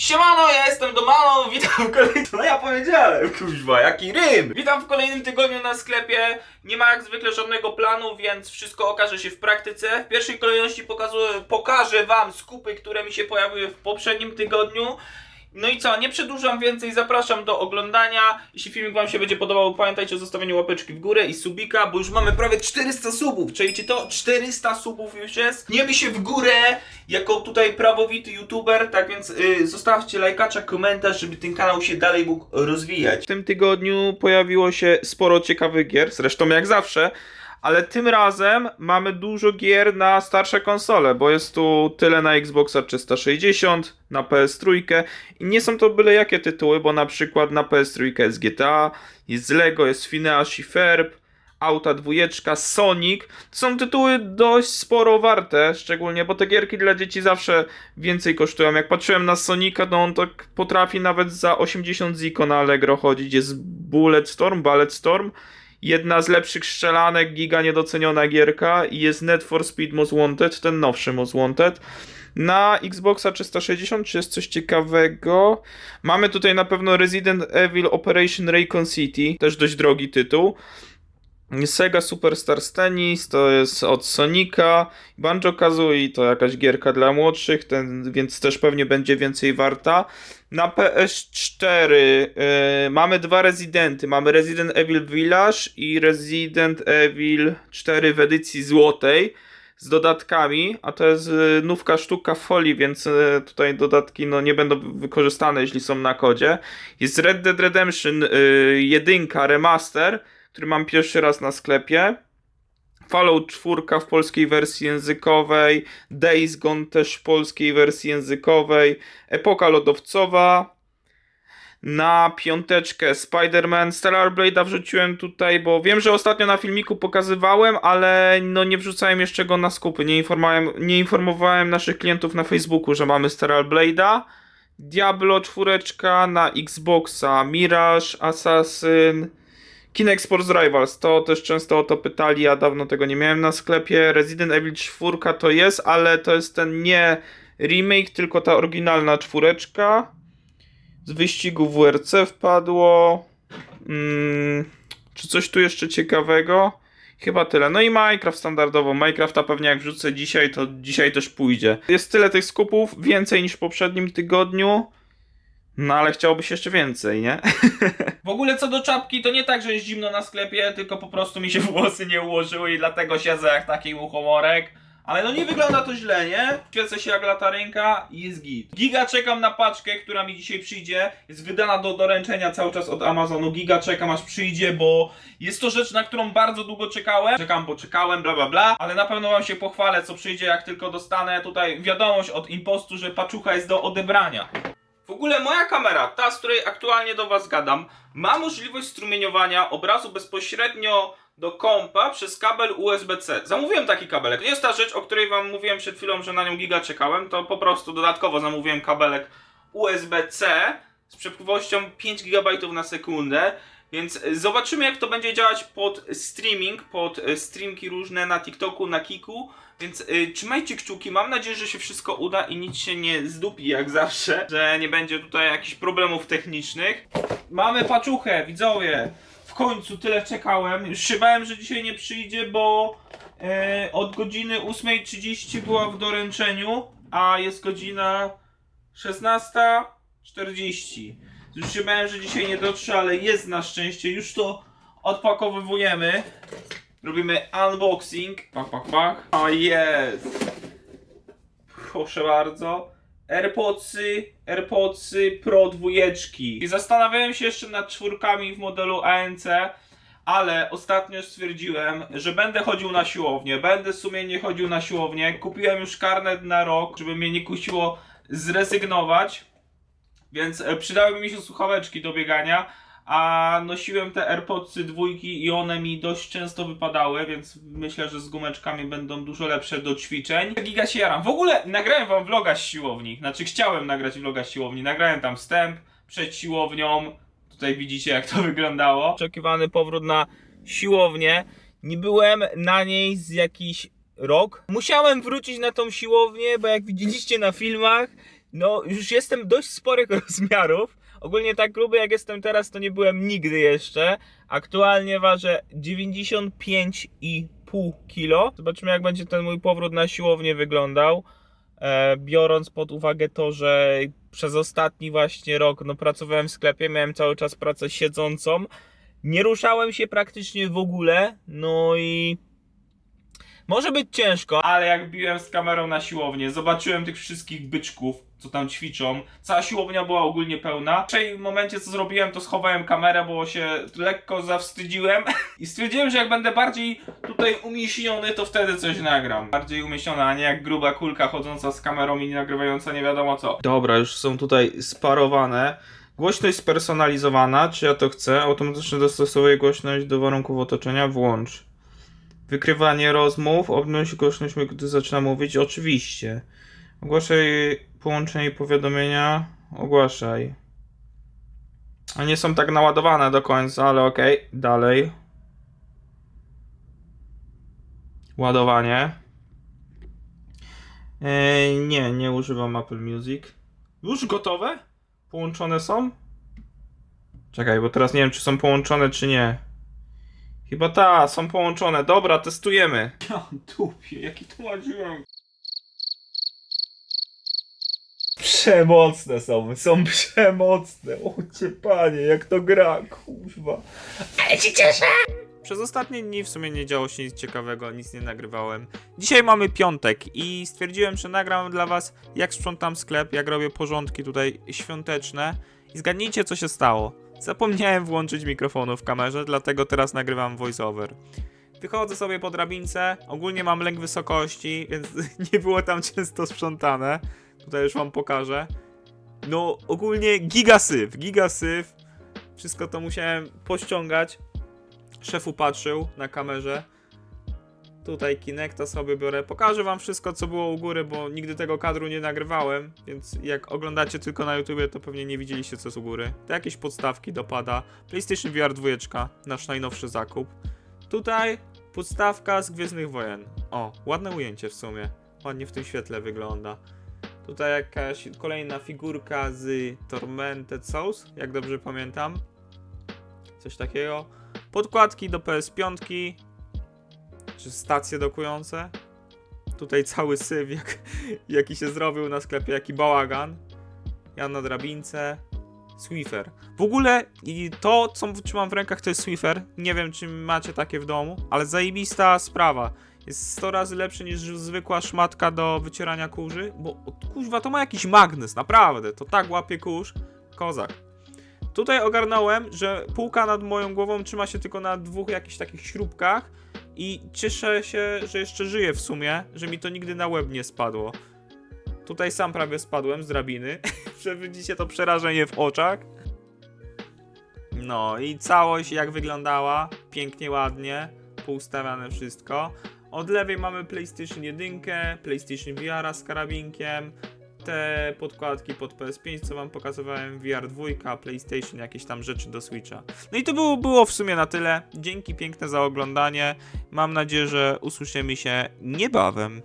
Siemano, ja jestem Domano, witam w kolejnym... No ja powiedziałem, kuźwa, jaki rym! Witam w kolejnym tygodniu na sklepie. Nie ma jak zwykle żadnego planu, więc wszystko okaże się w praktyce. W pierwszej kolejności pokażę wam skupy, które mi się pojawiły w poprzednim tygodniu. No i co, nie przedłużam więcej, zapraszam do oglądania. Jeśli filmik wam się będzie podobał, pamiętajcie o zostawieniu łapeczki w górę i subika, bo już mamy prawie 400 subów. Czujecie to? 400 subów już jest. Niemy się w górę jako tutaj prawowity youtuber, tak więc y, zostawcie lajkacza, komentarz, żeby ten kanał się dalej mógł rozwijać. W tym tygodniu pojawiło się sporo ciekawych gier, zresztą jak zawsze. Ale tym razem mamy dużo gier na starsze konsole, bo jest tu tyle na Xboxa 360, na PS3 i nie są to byle jakie tytuły, bo na przykład na PS3 jest GTA, jest Lego, jest Phineas i Ferb, Auta dwójeczka, Sonic. To są tytuły dość sporo warte, szczególnie, bo te gierki dla dzieci zawsze więcej kosztują. Jak patrzyłem na Sonika, to on tak potrafi nawet za 80 ziko na Allegro chodzić. Jest Bulletstorm, Balletstorm, jedna z lepszych strzelanek, giga niedoceniona gierka jest Net for Speed Most Wanted, ten nowszy Most Wanted. Na Xboxa 360 czy jest coś ciekawego? Mamy tutaj na pewno Resident Evil Operation Raycon City, też dość drogi tytuł. Sega Superstars Tennis to jest od Sonika. Banjo Kazooie to jakaś gierka dla młodszych, ten, więc też pewnie będzie więcej warta. Na PS4 y, mamy dwa Residenty. Mamy Resident Evil Village i Resident Evil 4 w edycji złotej z dodatkami, a to jest y, nówka sztuka folii, więc y, tutaj dodatki no, nie będą wykorzystane, jeśli są na kodzie. Jest Red Dead Redemption y, 1 remaster, który mam pierwszy raz na sklepie. Fallout 4 w polskiej wersji językowej, Days Gone też w polskiej wersji językowej, Epoka Lodowcowa, na piąteczkę Spider-Man Stellar Blade'a wrzuciłem tutaj, bo wiem, że ostatnio na filmiku pokazywałem, ale no nie wrzucałem jeszcze go na skupy. Nie informowałem, nie informowałem naszych klientów na Facebooku, że mamy Stellar Blade'a. Diablo 4 na Xboxa, Mirage, Assassin, Kinect Sports Rivals, to też często o to pytali, ja dawno tego nie miałem na sklepie. Resident Evil 4 to jest, ale to jest ten nie remake, tylko ta oryginalna czwóreczka. Z wyścigu WRC wpadło. Mm, czy coś tu jeszcze ciekawego? Chyba tyle. No i Minecraft standardowo. Minecrafta pewnie jak wrzucę dzisiaj, to dzisiaj też pójdzie. Jest tyle tych skupów, więcej niż w poprzednim tygodniu. No ale chciałoby się jeszcze więcej, nie? W ogóle co do czapki, to nie tak, że jest zimno na sklepie, tylko po prostu mi się włosy nie ułożyły i dlatego siedzę jak taki muchomorek. Ale no nie wygląda to źle, nie? Świecę się jak latarynka i jest git. Giga czekam na paczkę, która mi dzisiaj przyjdzie. Jest wydana do doręczenia cały czas od Amazonu. Giga czekam aż przyjdzie, bo jest to rzecz, na którą bardzo długo czekałem. Czekam, bo czekałem, bla bla bla. Ale na pewno wam się pochwalę, co przyjdzie, jak tylko dostanę tutaj wiadomość od impostu, że paczucha jest do odebrania. W ogóle moja kamera, ta z której aktualnie do Was gadam, ma możliwość strumieniowania obrazu bezpośrednio do kompa przez kabel USB-C. Zamówiłem taki kabelek. To jest ta rzecz, o której Wam mówiłem przed chwilą, że na nią giga czekałem. To po prostu dodatkowo zamówiłem kabelek USB-C z przepływością 5 GB na sekundę. Więc zobaczymy, jak to będzie działać pod streaming, pod y, streamki różne na TikToku, na Kiku. Więc y, trzymajcie kciuki. Mam nadzieję, że się wszystko uda i nic się nie zdupi jak zawsze, że nie będzie tutaj jakichś problemów technicznych. Mamy paczuchę, widzowie. W końcu tyle czekałem. Już się bałem, że dzisiaj nie przyjdzie, bo e, od godziny 8.30 była w doręczeniu, a jest godzina 16.40. Już się bałem, że dzisiaj nie dotrze, ale jest na szczęście. Już to odpakowywujemy. Robimy unboxing. Pach, pach, pach. O jest! Proszę bardzo. AirPodsy, AirPodsy Pro dwójeczki. I zastanawiałem się jeszcze nad czwórkami w modelu ANC, ale ostatnio stwierdziłem, że będę chodził na siłownię. Będę sumiennie chodził na siłownię. Kupiłem już karnet na rok, żeby mnie nie kusiło zrezygnować. Więc e, przydałyby mi się słuchaweczki do biegania, a nosiłem te AirPodsy dwójki i one mi dość często wypadały, więc myślę, że z gumeczkami będą dużo lepsze do ćwiczeń. Giga się jaram. W ogóle nagrałem wam vloga z siłowni, znaczy chciałem nagrać vloga z siłowni. Nagrałem tam wstęp przed siłownią. Tutaj widzicie jak to wyglądało. Oczekiwany powrót na siłownię. Nie byłem na niej z jakiś rok. Musiałem wrócić na tą siłownię, bo jak widzieliście na filmach, no już jestem dość sporych rozmiarów. Ogólnie tak gruby jak jestem teraz, to nie byłem nigdy jeszcze. Aktualnie ważę 95,5 kg. Zobaczymy jak będzie ten mój powrót na siłownię wyglądał. E, biorąc pod uwagę to, że przez ostatni właśnie rok no, pracowałem w sklepie, miałem cały czas pracę siedzącą. Nie ruszałem się praktycznie w ogóle. No i może być ciężko, ale jak biłem z kamerą na siłownię, zobaczyłem tych wszystkich byczków, co tam ćwiczą. Cała siłownia była ogólnie pełna. W tej momencie, co zrobiłem, to schowałem kamerę, bo się lekko zawstydziłem. I stwierdziłem, że jak będę bardziej tutaj umieśniony, to wtedy coś nagram. Bardziej umieśniony, a nie jak gruba kulka chodząca z kamerą i nagrywająca nie wiadomo co. Dobra, już są tutaj sparowane. Głośność spersonalizowana, czy ja to chcę? Automatycznie dostosowuje głośność do warunków otoczenia, włącz. Wykrywanie rozmów, obnoś głośność, gdy zaczyna mówić, oczywiście. Ogłaszaj połączenie i powiadomienia, ogłaszaj. A nie są tak naładowane do końca, ale okej, dalej. Ładowanie. Eee, nie, nie używam Apple Music. Już gotowe? Połączone są? Czekaj, bo teraz nie wiem, czy są połączone, czy nie. Chyba ta, są połączone. Dobra, testujemy. Ja dupie, jaki tu ma dźwięk. Przemocne są, są przemocne. O cię panie, jak to gra, kurwa. Ale się cieszę! Przez ostatnie dni w sumie nie działo się nic ciekawego, nic nie nagrywałem. Dzisiaj mamy piątek i stwierdziłem, że nagram dla was jak sprzątam sklep, jak robię porządki tutaj świąteczne. I zgadnijcie co się stało. Zapomniałem włączyć mikrofonu w kamerze, dlatego teraz nagrywam voiceover. Wychodzę sobie po drabince, ogólnie mam lęk wysokości, więc nie było tam często sprzątane. Tutaj już wam pokażę. No ogólnie gigasyf, gigasyf. Wszystko to musiałem pościągać. Szef upatrzył na kamerze. Tutaj Kinecta sobie biorę. Pokażę wam wszystko, co było u góry, bo nigdy tego kadru nie nagrywałem, więc jak oglądacie tylko na YouTubie, to pewnie nie widzieliście, co jest u góry. To jakieś podstawki dopada. PlayStation VR 2, nasz najnowszy zakup. Tutaj podstawka z Gwiezdnych Wojen. O, ładne ujęcie w sumie. Ładnie w tym świetle wygląda. Tutaj jakaś kolejna figurka z Tormented Souls, jak dobrze pamiętam. Coś takiego. Podkładki do PS5, czy stacje dokujące. Tutaj cały syf, jak, jaki się zrobił na sklepie, jaki bałagan. Ja na drabince. Swiffer. W ogóle i to, co trzymam w rękach, to jest Swiffer. Nie wiem, czy macie takie w domu, ale zajebista sprawa. Jest 100 razy lepszy niż zwykła szmatka do wycierania kurzy, bo kuźwa to ma jakiś magnes, naprawdę. To tak łapie kurz. Kozak. Tutaj ogarnąłem, że półka nad moją głową trzyma się tylko na dwóch jakichś takich śrubkach i cieszę się, że jeszcze żyję w sumie, że mi to nigdy na łeb nie spadło. Tutaj sam prawie spadłem z drabiny. że widzicie to przerażenie w oczach. No i całość jak wyglądała. Pięknie, ładnie. Poustawiane wszystko. Od lewej mamy PlayStation 1, PlayStation VR z karabinkiem, te podkładki pod PS5, co wam pokazywałem, VR 2, PlayStation, jakieś tam rzeczy do Switcha. No i to było, było w sumie na tyle. Dzięki piękne za oglądanie. Mam nadzieję, że usłyszymy się niebawem.